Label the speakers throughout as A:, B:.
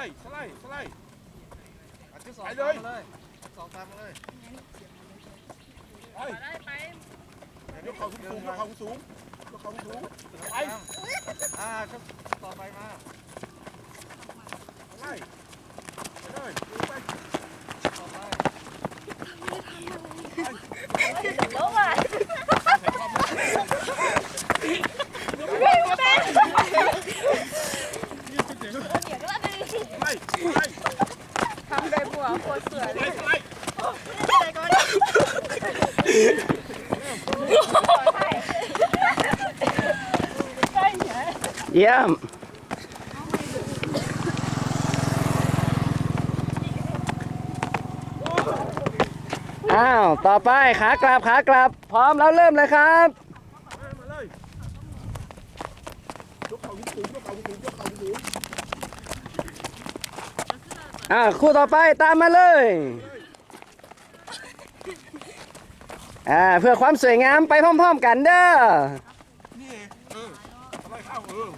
A: ลด์สไลด์สไลด์
B: อันที่สอง
A: ไปเลย
B: ตามมาเลยสองตามมาเลย
A: ไป
C: ได้ไป
A: ยกเข่าสูงๆยกเข่าสูงยกเข่าสูงไป
B: อ่าชุดต่อไปมา
A: สไลด์ไปเลยไป
B: ต่อไป
C: รู้ป่ะเดี๋ยวก็ได้
A: สไลด์สไลด์
C: ทำได้บัวโคตรเสือ
A: ส
C: เล
A: ไล
C: ย
A: ด์สไลด์
C: ใส่ก่อนใช่เหรอ
D: เยี่ยม อ้าว ต่อไปขากลับขากลับ พร้อมแล้วเริ่มเลยครับ
A: มาเลยยกเข่าสูงยกเข่าสูงยกเข่าสูง
D: อ่าคู่ต่อไปตามมาเลยอ่าเพื่อความสวยงามไปพร้อม ๆ กันเด้อ
A: นี่เออสไลด์เข้าเออ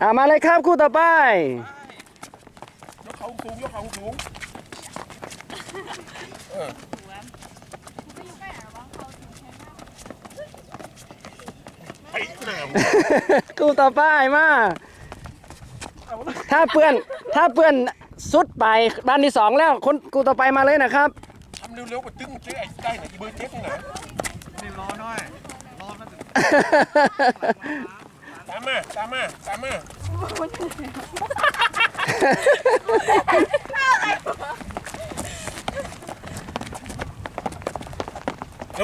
D: อ่ามาเลยครับคู่ต่อไป
A: ยกเข่าสูงยกเข่าสูงเออไปแหน
D: คู่ต่อไปมาถ้าเปื้อนถ้าเปื้อนสุดไปบ้านที่สองแล้วคนกูต่อไปมาเลยนะครับ
A: ทำเร็วๆกว่าตึ้งเจ๊ไอ้ได้ไหนอีเบอร์เจ๊ตรงไหน
B: นี่รอหน่อยรอมันจะ
A: ตามมาตามมาตามมา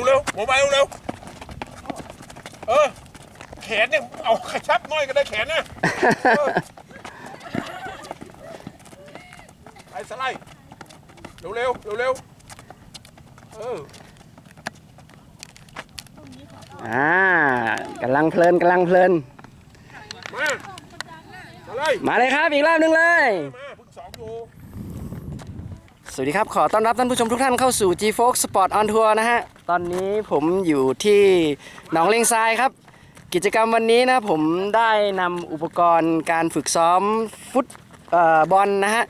A: เร็วๆหัวไปเร็วๆเออแขนเนี่ยเอาขชับน้อยก็ได้แขนนะเออไปสไลด์เร็วๆเร็วๆเออ
D: อ่ากำลังเพลินกำลังเพลิน
A: สไลด์
D: มาเลยครับอีกรอบหนึงเลย
A: มาเพิ่งสองอยู่
D: สวัสดีครับ ขอต้อนรับท่านผู้ชมทุกท่านเข้าสู่ G Fox Sport on Tour นะฮะ ตอนนี้ผมอยู่ที่หนองเลงทรายครับ กิจกรรมวันนี้นะผมได้นำอุปกรณ์การฝึกซ้อมฟุตเอ่อบอลนะฮะ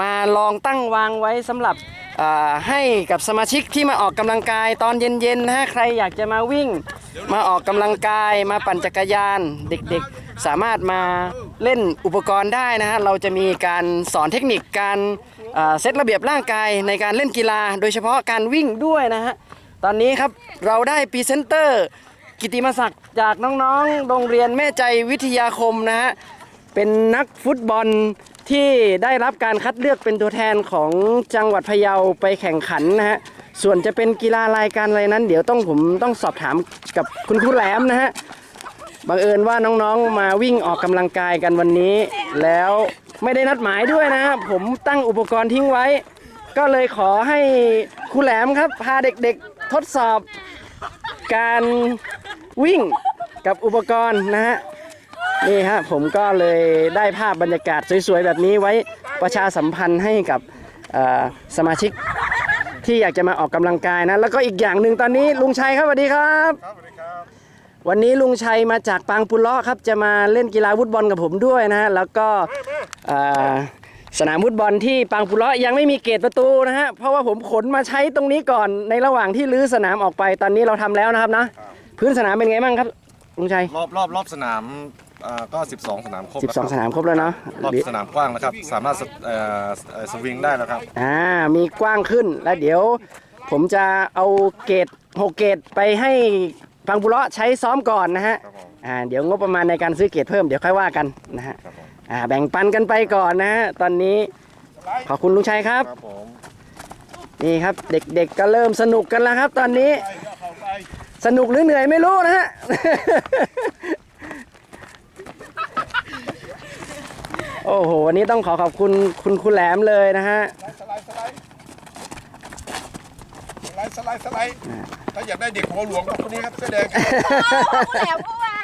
D: มาลองตั้งวางไว้สำหรับเอ่อให้กับสมาชิกที่มาออกกำลังกายตอนเย็นๆนะฮะ ใครอยากจะมาวิ่ง มาออกกำลังกายมาปั่นจักรยาน เด็กๆ สามารถมาเล่นอุปกรณ์ได้นะฮะเราจะมีการสอนเทคนิคการเซตระเบียบร่างกายในการเล่นกีฬา โดยเฉพาะการวิ่งด้วยนะฮะตอนนี้ครับเราได้พรีเซนเตอร์กิติมศักดิ์จากน้องๆ โรงเรียนแม่ใจวิทยาคมนะฮะเป็นนักฟุตบอลที่ได้รับการคัดเลือกเป็นตัวแทนของจังหวัดพะเยาไปแข่งขันนะฮะส่วนจะเป็นกีฬารายการอะไรนั้น เดี๋ยวต้องผมต้องสอบถามกับคุณครูแหลมนะฮะ บังเอิญว่าน้องๆมาวิ่งออกกำลังกายกันวันนี้ แล้วไม่ได้นัดหมายด้วยนะผมตั้งอุปกรณ์ทิ้งไว้ ก็เลยขอให้ครูแหลมครับ พาเด็กๆทดสอบการวิ่งกับอุปกรณ์นะฮะนี่ฮะผมก็เลยได้ภาพบรรยากาศสวยๆแบบนี้ไว้ประชาสัมพันธ์ให้กับสมาชิกที่อยากจะมาออกกำลังกายนะ แล้วก็อีกอย่างหนึ่งตอนนี้ลุงชัยครับสวัสดีครับ
A: วัสดีครับ
D: วันนี้ลุงชัยมาจากปางปุเลาะครับ จะมาเล่นกีฬาฟุตบอลกับผมด้วยนะฮะ แล้วก็
A: มามา
D: เอ่อสนามฟุตบอลที่ปางปุเลาะยังไม่มีเกตประตูนะฮะ เพราะว่าผมขนมาใช้ตรงนี้ก่อนในระหว่างที่รื้อสนามออกไป ตอนนี้เราทำแล้วนะครับนะ พื้นสนามเป็นไงบ้างครับลุงชัย
B: รอบรอบรอบสนามอ่าก็ 12 สนามครบแล้วครับ
D: 12 สนามครบแล้วเนาะ
B: รอบสนามกว้างแล้วครับ สามารถสเอ่อเอ่อสวิงได้แล้วครับ
D: อ่า มีกว้างขึ้น แล้วเดี๋ยวผมจะเอาเกต6เกตไปให้ ปางปุเลาะใช้ซ้อมก่อนนะฮะ
B: ครับผม
D: อ่าเดี๋ยวงบประมาณในการซื้อเกตเพิ่มเดี๋ยวค่อยว่ากันนะฮะ
B: ครับผม
D: อ่าแบ่งปันกันไปก่อนนะฮะตอนนี้
A: สไลด์
D: ขอบคุณลุงชัยครับ
B: ครับผม
D: นี่ครับเด็กๆก็เริ่มสนุกกันแล้วครับ ตอนนี้
A: ไปก็เข้าไป
D: สนุกหรือเหนื่อยไม่รู้นะฮะ โอ้โหวันนี้ต้องขอขอบคุณคุณครูแหลมเลยนะฮะ
A: สไลด์สไลด์สไลด์สไลด์สไลด์ ถ้าอยากได้เด็กหัวหลวงคนนี้ครับเสื้อแดง
C: แหลมก็ว่า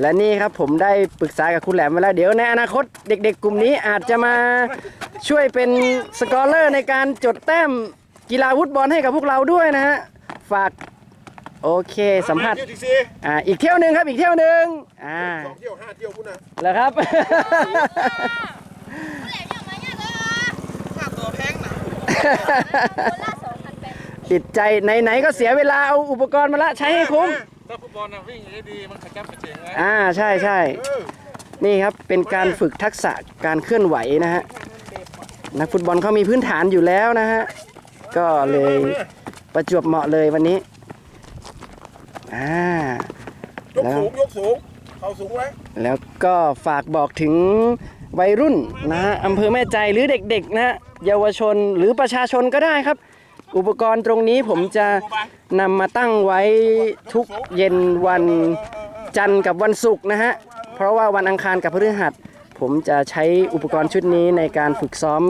D: และนี่ครับผมได้ปรึกษากับคุณแหลมมาแล้วเดี๋ยวในอนาคตเด็ก ๆ กลุ่มนี้อาจจะมาช่วยเป็นสกอเลอร์ในการจดแต้มกีฬาวุฒบอลให้กับพวกเราด้วยนะฮะฝากโอเคสัมภาษ
A: ส
D: อ่าอีกเที่ยวหนึ่งครับอีกเที่ยวหนึ่งอ่า
A: สองเที่ยวห้าเที่ยวพุ่นนะ
D: แล้วครับ ผู้แห
C: ลมอย่ามาเนี่ยเลยเหรอ ค่าตัวแพงนะ ด
D: ติดใจไหนๆก็เสียเวลาเอาอุปกรณ์มาละใช้ให้คุ้ม
E: ถ้าฟุตบอลนะวิ่งให้ดีมันขยับกระเฉงนะ
D: อ่าใช่ใช่
A: เออ
D: นี่ครับเป็นการฝึกทักษะการเคลื่อนไหวนะฮะนักฟุตบอลเขามีพื้นฐานอยู่แล้วนะฮะก็เลยประจวบเหมาะเลยวันนี้อ่าย
A: กสูงยกสูงเขาสูงไว้
D: แล้วก็ฝากบอกถึงวัยรุ่นนะฮะอำเภอแม่ใจหรือเด็กๆนะฮะเยาวชนหรือประชาชนก็ได้ครับ อุปกรณ์ตรงนี้ผมจะนำมาตั้งไว้ทุกเย็นวันจันทร์กับวันศุกร์นะฮะ เพราะว่าวันอังคารกับพฤหัส ผมจะใช้อุปกรณ์ชุดนี้ในการฝึกซ้อม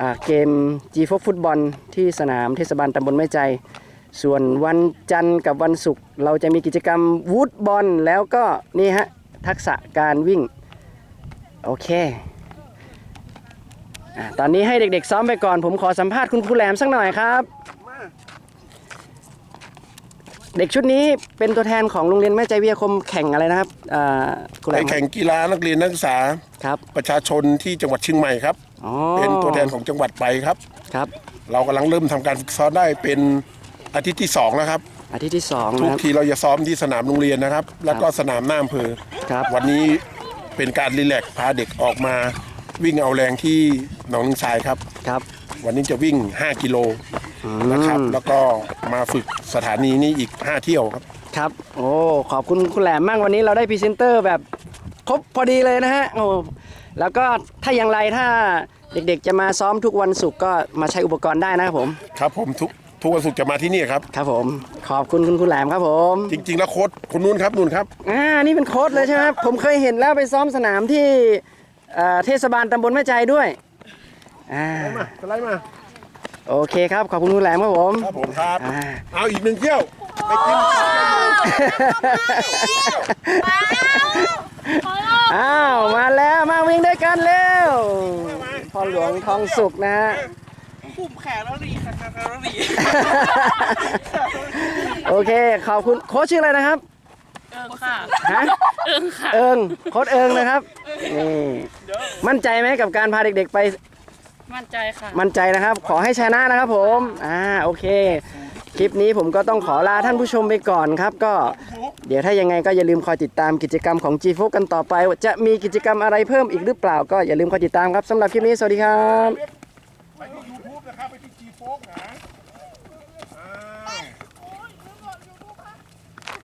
D: อเกม G 4 ฟุตบอลที่สนามเทศบาลตำบลแม่ใจ ส่วนวันจันทร์กับวันศุกร์เราจะมีกิจกรรมวูดบอลแล้วก็นี่ฮะทักษะการวิ่ง โอเค อะตอนนี้ให้เด็กๆซ้อมไปก่อน ผมขอสัมภาษณ์คุณครูแหลมสักหน่อยครับ เด็กชุดนี้เป็นตัวแทนของโรงเรียนแม่ใจวิทยาคมแข่งอะไรนะครับอ่าครูแหล
A: ไป
D: มครับ
A: แข่งกีฬานักเรียนนักศึกษา
D: ครับ
A: ประชาชนที่จังหวัดเชียงใหม่ครับ
D: อ๋อ
A: เป็นตัวแทนของจังหวัดไปครับ
D: ครับ
A: เรากำลังเริ่มทำการฝึกซ้อมได้เป็นอาทิตย์ที่สองแล้วครับ
D: อาทิตย์ที่สอง
A: ทุก
D: นะครับ
A: ทีเราจะซ้อมที่สนามโรงเรียนนะครับ แล้วก็สนามหน้าอำเภอ
D: ครับ
A: วันนี้เป็นการรีแลกซ์พาเด็กออกมา วิ่งเอาแรงที่หนองนิงทรายครับ
D: ครับ
A: วันนี้จะวิ่ง 5 กิโลนะครับ แล้วก็มาฝึกสถานีนี้อีก 5 เที่ยวครับ
D: ครับ โอ้ ขอบคุณคุณแหลมมากวันนี้เราได้พรีเซนเตอร์แบบครบพอดีเลยนะฮะ โอ้ แล้วก็ถ้าอย่างไรถ้าเด็กๆ จะมาซ้อมทุกวันศุกร์ก็มาใช้อุปกรณ์ได้นะครับผม
A: ครับผมทุกทุกวันศุกร์จะมาที่นี่ครับ
D: ครับผม ขอบคุณคุณคุณแหลมครับผม
A: จริง ๆ แล้วโค้ดคนนู้นครับนู่นครับ
D: อ่า นี่เป็นโค้ดเลยใช่ไหมครับผมเคยเห็นแล้วไปซ้อมสนามที่ เอ่อเทศบาลตำบลแม่ใจด้วยอ่า
A: มาสไลด์มา
D: โอเคครับขอบคุณคุณแหลมครับผม
A: ครับผมครับ
D: อ่า
A: เอาอีกหนึ่งเที่ยวไปกิน
D: อ้าวมาแล้วมาวิ่งด้วยกันเร็วพ่อหลวงทองสุกนะฮะ
E: ปุ่มแขนแล้วหนีแขนแล้วหนี
D: โอเคขอบคุณโค้ชชื่ออะไรนะครับ
E: เออค่ะ
D: ฮะ
E: เอิงค่ะ
D: เอิงโคตรเอิงนะครับนี่มั่นใจไหมกับการพาเด็กๆไป
E: มั่นใจค่ะ
D: มั่นใจนะครับ ขอให้ชนะนะครับผมอ่าโอเค คลิปนี้ผมก็ต้องขอลาท่านผู้ชมไปก่อนครับ ก็เดี๋ยวถ้ายังไงก็อย่าลืมคอยติดตามกิจกรรมของ g f o กันต่อไปจะมีกิจกรรมอะไรเพิ่มอีกหรือเปล่า ก็อย่าลืมคอยติดตามครับสำหรับคลิปนี้สวัสดีครับ
A: ไปที่ยูทูบนะครับ ไปที่จีโนะ